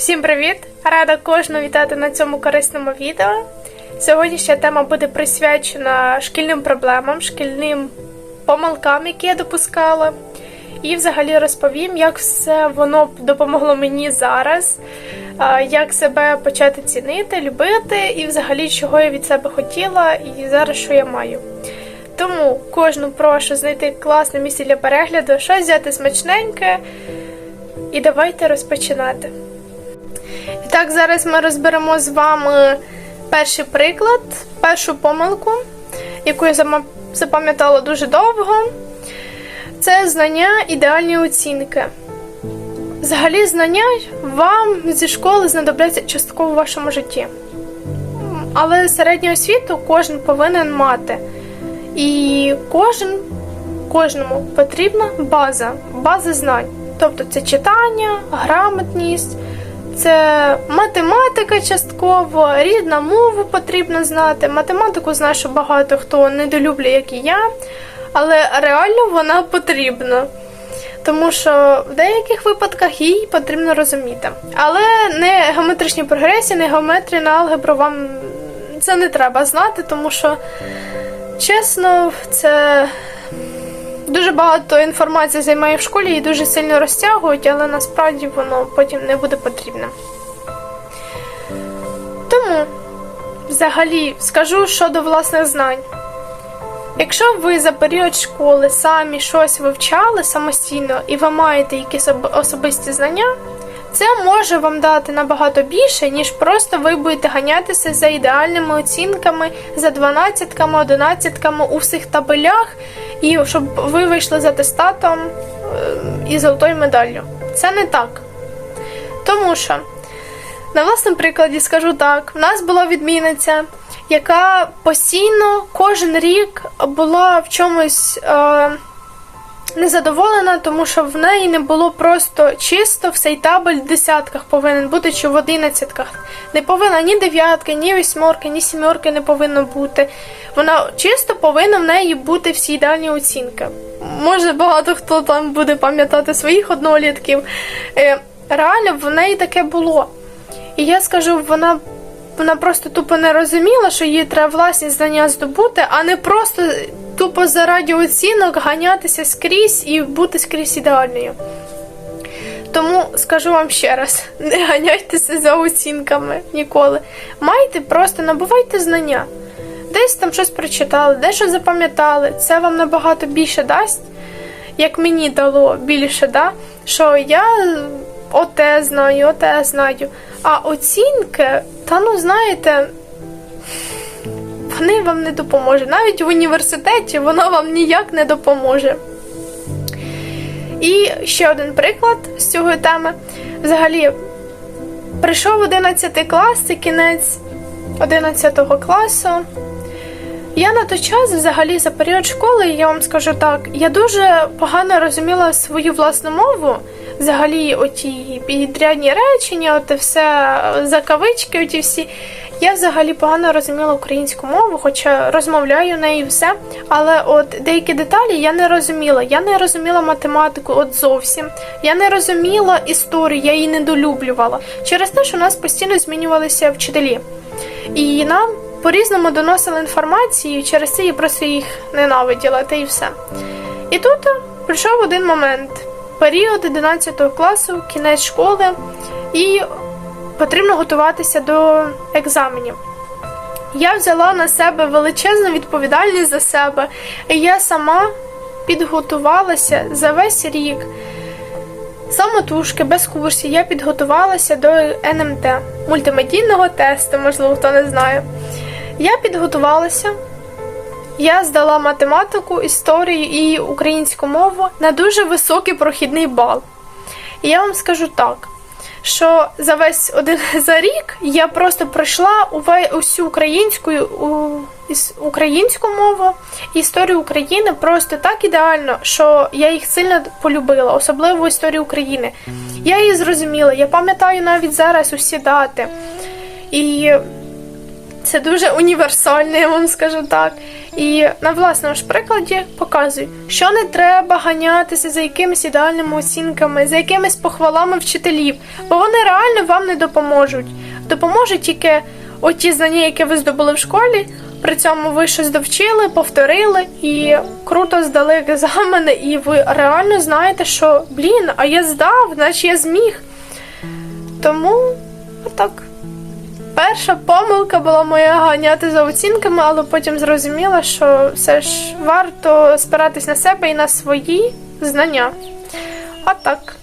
Всім привіт! Рада кожного вітати на цьому корисному відео. Сьогоднішня тема буде присвячена шкільним проблемам, шкільним помилкам, які я допускала. І взагалі розповім, як все воно допомогло мені зараз, як себе почати цінити, любити, і взагалі чого я від себе хотіла, і зараз що я маю. Тому кожну прошу знайти класне місце для перегляду, щось взяти смачненьке, і давайте розпочинати. Так, зараз ми розберемо з вами перший приклад, першу помилку, яку я запам'ятала дуже довго. Це знання ідеальні оцінки. Взагалі, знання вам зі школи знадобляться частково в вашому житті. Але середню освіту кожен повинен мати. І кожен, кожному потрібна база, база знань. Тобто це читання, грамотність, це математика частково, рідна мову потрібно знати. Математику знаю, що багато хто недолюблює, як і я, але реально вона потрібна. Тому що в деяких випадках її потрібно розуміти. Але не геометричні прогресії, не геометрія, не алгебру вам це не треба знати, тому що, чесно, це дуже багато інформації займає в школі і дуже сильно розтягують, але насправді воно потім не буде потрібним. Взагалі, скажу щодо власних знань. Якщо ви за період школи самі щось вивчали самостійно і ви маєте якісь особисті знання, це може вам дати набагато більше, ніж просто ви будете ганятися за ідеальними оцінками, за 12-ками, 11-ками у всіх табелях, і щоб ви вийшли з атестатом е, і золотою медаллю. Це не так. Тому що на власному прикладі скажу так: в нас була відмінниця, яка постійно кожен рік була в чомусь е, незадоволена, тому що в неї не було просто чисто всей табель в десятках повинен бути чи в одинадцятках. Не повинна ні дев'ятки, ні вісьмерки, ні сімерки не повинно бути. Вона чисто повинна в неї бути всі ідеальні оцінки. Може, багато хто там буде пам'ятати своїх однолітків. Е, реально в неї таке було. І я скажу, вона, вона просто тупо не розуміла, що їй треба власні знання здобути, а не просто тупо заради оцінок ганятися скрізь і бути скрізь ідеальною. Тому скажу вам ще раз: не ганяйтеся за оцінками ніколи. Майте просто набувайте знання. Десь там щось прочитали, десь щось запам'ятали. Це вам набагато більше дасть, як мені дало більше, да? що я оте знаю, оте знаю. А оцінки, та ну знаєте, вони вам не допоможуть. Навіть в університеті воно вам ніяк не допоможе. І ще один приклад з цього теми. Взагалі, прийшов 11 клас, це кінець 11 класу. Я на той час, взагалі, за період школи, я вам скажу так, я дуже погано розуміла свою власну мову. Взагалі, оті підрядні речення, оте все закавички, оті всі. Я взагалі погано розуміла українську мову, хоча розмовляю нею все. Але от деякі деталі я не розуміла. Я не розуміла математику от зовсім. Я не розуміла історію, я її недолюблювала. Через те, що у нас постійно змінювалися вчителі. І нам по-різному доносили інформацію, через це я просто їх ненавиділа, та і все. І тут прийшов один момент: період 11 класу, кінець школи, і потрібно готуватися до екзаменів. Я взяла на себе величезну відповідальність за себе, і я сама підготувалася за весь рік. Самотужки, без курсів, я підготувалася до НМТ, мультимедійного тесту, можливо, хто не знає. Я підготувалася, я здала математику, історію і українську мову на дуже високий прохідний бал. І я вам скажу так, що за весь один за рік я просто пройшла усю українську, українську мову, історію України просто так ідеально, що я їх сильно полюбила, особливо історію України. Я її зрозуміла, я пам'ятаю навіть зараз усі дати. І це дуже універсально, я вам скажу так. І на власному ж прикладі показую, що не треба ганятися за якимись ідеальними оцінками, за якимись похвалами вчителів, бо вони реально вам не допоможуть. Допоможуть тільки оті знання, які ви здобули в школі. При цьому ви щось довчили, повторили і круто здали екзамени, і ви реально знаєте, що блін, а я здав, значить я зміг. Тому отак. Перша помилка була моя ганяти за оцінками, але потім зрозуміла, що все ж варто спиратись на себе і на свої знання. А так.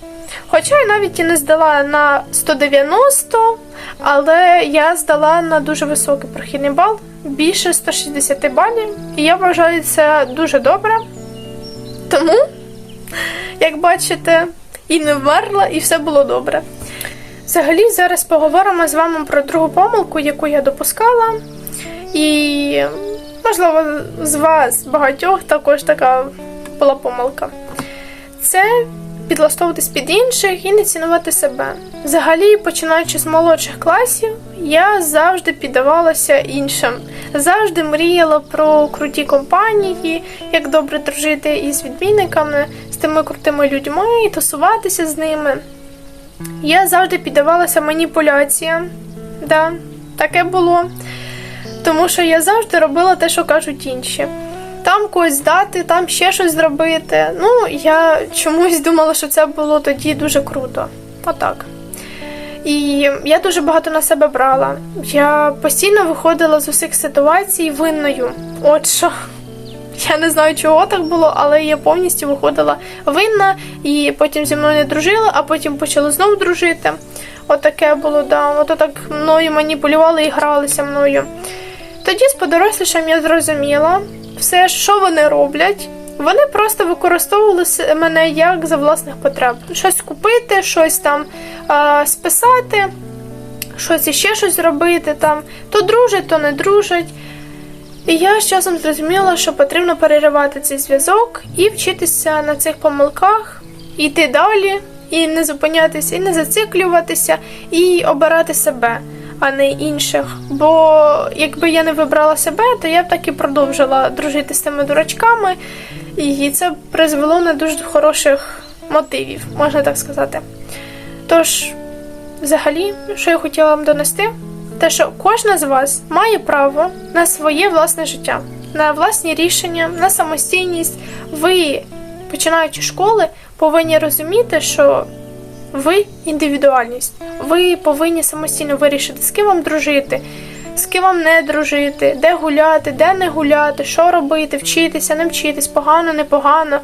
Хоча я навіть і не здала на 190, але я здала на дуже високий прохідний бал, більше 160 балів. І я вважаю це дуже добре. Тому, як бачите, і не вмерла, і все було добре. Взагалі, зараз поговоримо з вами про другу помилку, яку я допускала. І, можливо, з вас багатьох також така була помилка. Це підлаштовуватись під інших і не цінувати себе. Взагалі, починаючи з молодших класів, я завжди піддавалася іншим, завжди мріяла про круті компанії, як добре дружити із відмінниками, з тими крутими людьми і тусуватися з ними. Я завжди піддавалася маніпуляціям. Да, таке було. Тому що я завжди робила те, що кажуть інші. Там когось здати, там ще щось зробити. Ну, я чомусь думала, що це було тоді дуже круто. Отак. І я дуже багато на себе брала. Я постійно виходила з усіх ситуацій винною. От що. Я не знаю, чого так було, але я повністю виходила винна і потім зі мною не дружили, а потім почали знову дружити. Отаке було, да. Ото так мною маніпулювали і гралися мною. Тоді з подорослішим я зрозуміла все, що вони роблять. Вони просто використовували мене як за власних потреб. Щось купити, щось там а, списати, щось іще щось зробити там. То дружать, то не дружать. І я з часом зрозуміла, що потрібно переривати цей зв'язок і вчитися на цих помилках, йти далі, і не зупинятися, і не зациклюватися, і обирати себе, а не інших. Бо якби я не вибрала себе, то я б так і продовжила дружити з тими дурачками, і це призвело на дуже хороших мотивів, можна так сказати. Тож, взагалі, що я хотіла вам донести, те, що кожна з вас має право на своє власне життя, на власні рішення, на самостійність. Ви, починаючи школи, повинні розуміти, що ви індивідуальність. Ви повинні самостійно вирішити, з ким вам дружити, з ким вам не дружити, де гуляти, де не гуляти, що робити, вчитися, не вчитись, погано, непогано.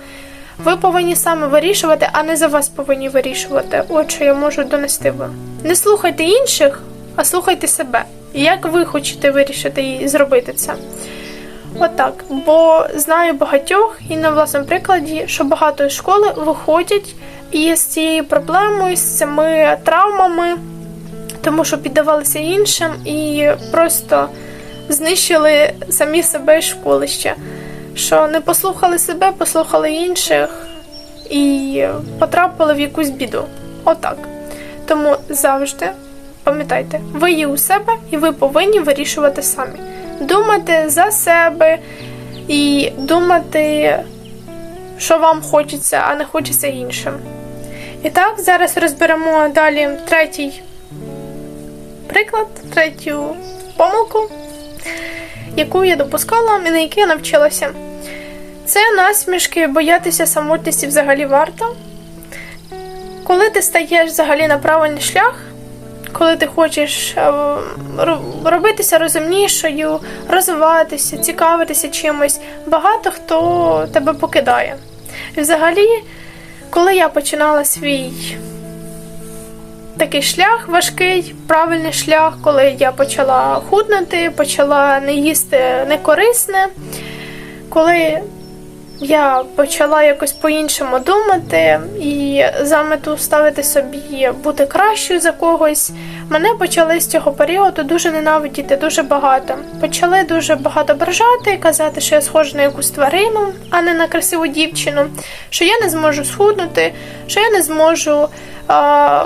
Ви повинні саме вирішувати, а не за вас повинні вирішувати. От що я можу донести вам. Не слухайте інших, а слухайте себе. Як ви хочете вирішити і зробити це? Отак. Бо знаю багатьох і на власному прикладі, що багато школи виходять із цією проблемою, з цими травмами, тому що піддавалися іншим і просто знищили самі себе і школище. Що не послухали себе, послухали інших і потрапили в якусь біду. Отак. Тому завжди пам'ятайте, ви є у себе і ви повинні вирішувати самі. Думати за себе і думати, що вам хочеться, а не хочеться іншим. І так, зараз розберемо далі третій приклад, третю помилку, яку я допускала і на якій я навчилася. Це насмішки, боятися самотності взагалі варто. Коли ти стаєш взагалі на правильний шлях, коли ти хочеш е, робитися розумнішою, розвиватися, цікавитися чимось, багато хто тебе покидає. І взагалі, коли я починала свій такий шлях важкий, правильний шлях, коли я почала худнути, почала не їсти некорисне, коли я почала якось по-іншому думати і за мету ставити собі бути кращою за когось. Мене почали з цього періоду дуже ненавидіти дуже багато. Почали дуже багато ображати, казати, що я схожа на якусь тварину, а не на красиву дівчину, що я не зможу схуднути, що я не зможу а,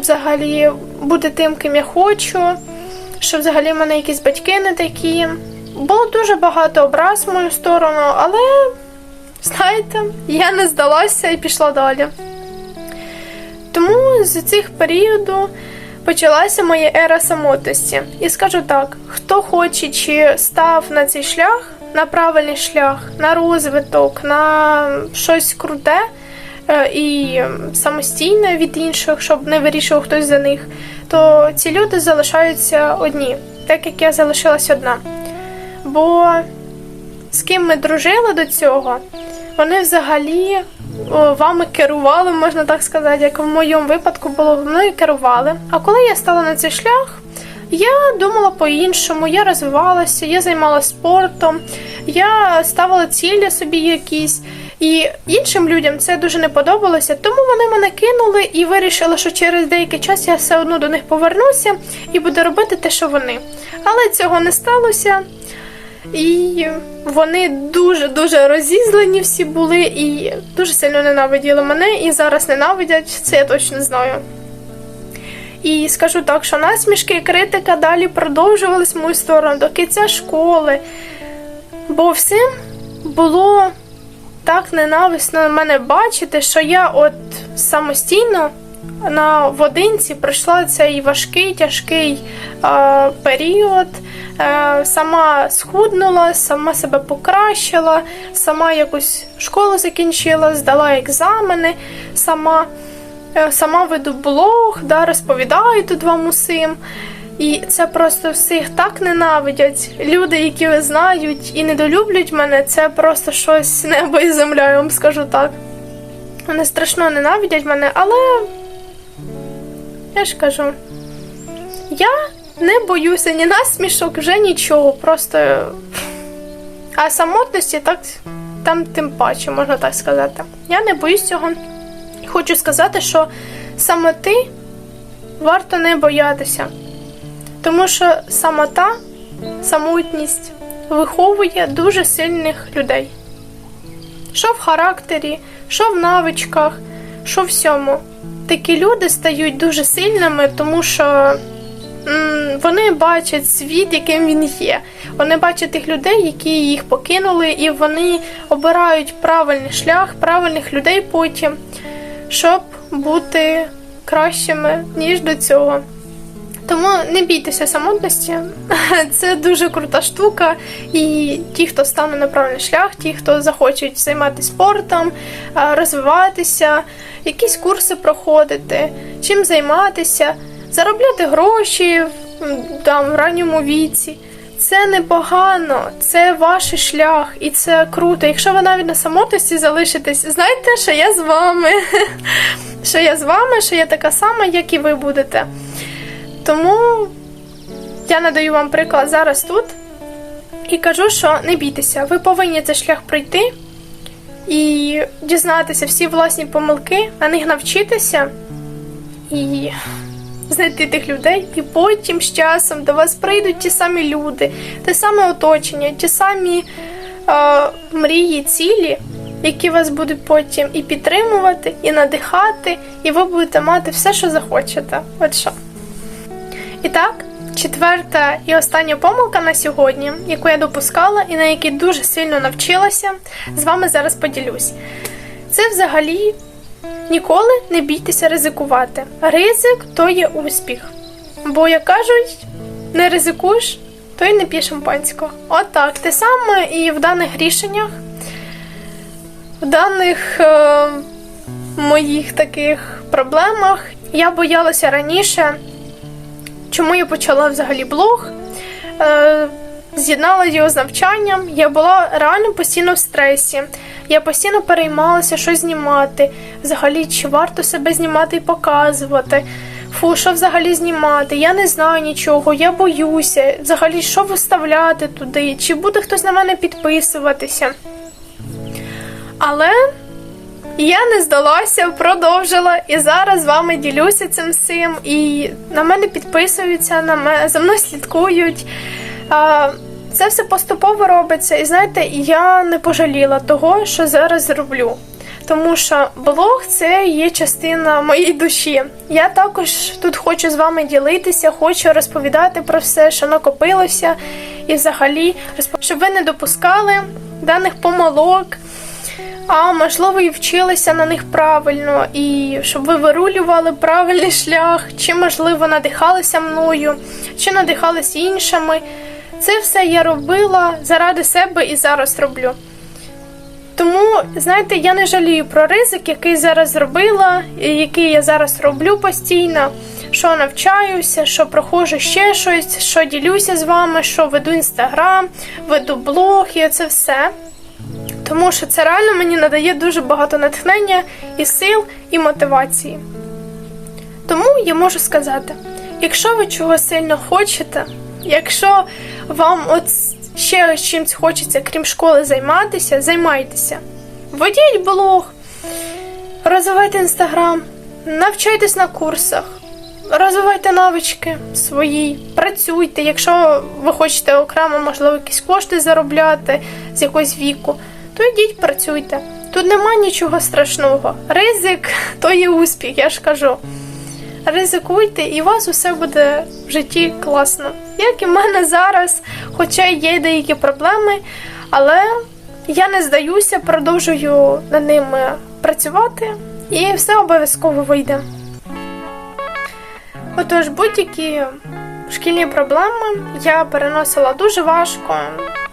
взагалі бути тим, ким я хочу, що взагалі в мене якісь батьки не такі. було дуже багато образ в мою сторону, але, знаєте, я не здалася і пішла далі. Тому з цих періоду почалася моя ера самотності. І скажу так: хто хоче чи став на цей шлях, на правильний шлях, на розвиток, на щось круте е, і самостійне від інших, щоб не вирішував хтось за них, то ці люди залишаються одні, так як я залишилась одна. Бо з ким ми дружили до цього, вони взагалі о, вами керували, можна так сказати, як в моєму випадку було мною керували. А коли я стала на цей шлях, я думала по-іншому, я розвивалася, я займалася спортом, я ставила цілі собі якісь. І іншим людям це дуже не подобалося, тому вони мене кинули і вирішили, що через деякий час я все одно до них повернуся і буду робити те, що вони. Але цього не сталося. І вони дуже-дуже розізлені всі були і дуже сильно ненавиділи мене, і зараз ненавидять, це я точно знаю. І скажу так, що насмішки і критика далі продовжувались в мою сторону до кінця школи. Бо всім було так ненависно мене бачити, що я от самостійно на водинці пройшла цей важкий, тяжкий е, період. Е, сама схуднула, сама себе покращила, сама якусь школу закінчила, здала екзамени, сама е, сама веду блог, да, розповідаю тут вам усім. І це просто всіх так ненавидять. Люди, які знають і недолюблять мене, це просто щось небо і земля, я вам скажу так. Вони страшно ненавидять мене, але я ж кажу, я не боюся ні насмішок, вже нічого. Просто. А самотності так там тим паче, можна так сказати. Я не боюсь цього. Хочу сказати, що самоти варто не боятися. Тому що самота, самотність виховує дуже сильних людей. Що в характері, що в навичках, що всьому. Такі люди стають дуже сильними, тому що вони бачать світ, яким він є. Вони бачать тих людей, які їх покинули, і вони обирають правильний шлях, правильних людей потім, щоб бути кращими, ніж до цього. Тому не бійтеся самотності, це дуже крута штука. І ті, хто стане на правильний шлях, ті, хто захочуть займатися спортом, розвиватися, якісь курси проходити, чим займатися, заробляти гроші там в ранньому віці. Це непогано, це ваш шлях, і це круто. Якщо ви навіть на самотності залишитесь, знайте, що я з вами. Що я з вами, що я така сама, як і ви будете. Тому я надаю вам приклад зараз тут і кажу, що не бійтеся, ви повинні цей шлях пройти і дізнатися всі власні помилки, на них навчитися і знайти тих людей, і потім з часом до вас прийдуть ті самі люди, те саме оточення, ті самі е, мрії, цілі, які вас будуть потім і підтримувати, і надихати, і ви будете мати все, що захочете. От що. І так, четверта і остання помилка на сьогодні, яку я допускала і на якій дуже сильно навчилася, з вами зараз поділюсь. Це взагалі ніколи не бійтеся ризикувати. Ризик то є успіх. Бо, як кажуть, не ризикуєш, то й не п'є шампанського. От так. Те саме і в даних рішеннях, в даних е, моїх таких проблемах я боялася раніше. Чому я почала взагалі блог? Е, З'єднала його з навчанням. Я була реально постійно в стресі. Я постійно переймалася, що знімати. Взагалі, чи варто себе знімати і показувати. Фу, що взагалі знімати? Я не знаю нічого, я боюся. Взагалі, що виставляти туди? Чи буде хтось на мене підписуватися? Але я не здалася, продовжила і зараз з вами ділюся цим всім. І на мене підписуються, на мене за мною слідкують. Це все поступово робиться, і знаєте, я не пожаліла того, що зараз роблю. Тому що блог це є частина моєї душі. Я також тут хочу з вами ділитися, хочу розповідати про все, що накопилося, і взагалі, щоб ви не допускали даних помилок, а можливо і вчилися на них правильно, і щоб ви вирулювали правильний шлях, чи можливо надихалися мною, чи надихалися іншими. Це все я робила заради себе і зараз роблю. Тому, знаєте, я не жалію про ризик, який зараз зробила, який я зараз роблю постійно, що навчаюся, що проходжу ще щось, що ділюся з вами, що веду інстаграм, веду блог і це все. Тому що це реально мені надає дуже багато натхнення і сил, і мотивації. Тому я можу сказати: якщо ви чого сильно хочете, якщо вам от ще чимось хочеться, крім школи, займатися, займайтеся. Ведіть блог, розвивайте інстаграм, навчайтесь на курсах, розвивайте навички свої, працюйте. Якщо ви хочете окремо, можливо, якісь кошти заробляти з якогось віку, то йдіть працюйте. Тут нема нічого страшного. Ризик то є успіх, я ж кажу. Ризикуйте, і у вас усе буде в житті класно. Як і в мене зараз, хоча є деякі проблеми, але я не здаюся, продовжую над ними працювати, і все обов'язково вийде. Отож, будь-які шкільні проблеми я переносила дуже важко,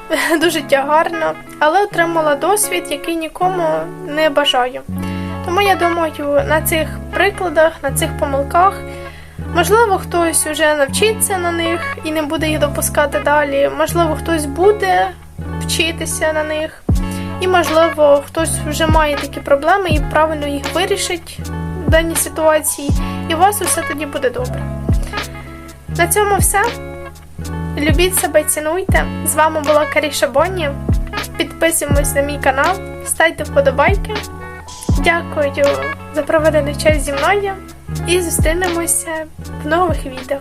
дуже тягарно, але отримала досвід, який нікому не бажаю. Тому я думаю, на цих прикладах, на цих помилках, можливо, хтось вже навчиться на них і не буде їх допускати далі. Можливо, хтось буде вчитися на них, і можливо, хтось вже має такі проблеми і правильно їх вирішить в даній ситуації, і у вас усе тоді буде добре. На цьому все. Любіть себе, цінуйте. З вами була Каріша Бонні. Підписуємось на мій канал, ставте вподобайки. Дякую за проведений час зі мною і зустрінемося в нових відео.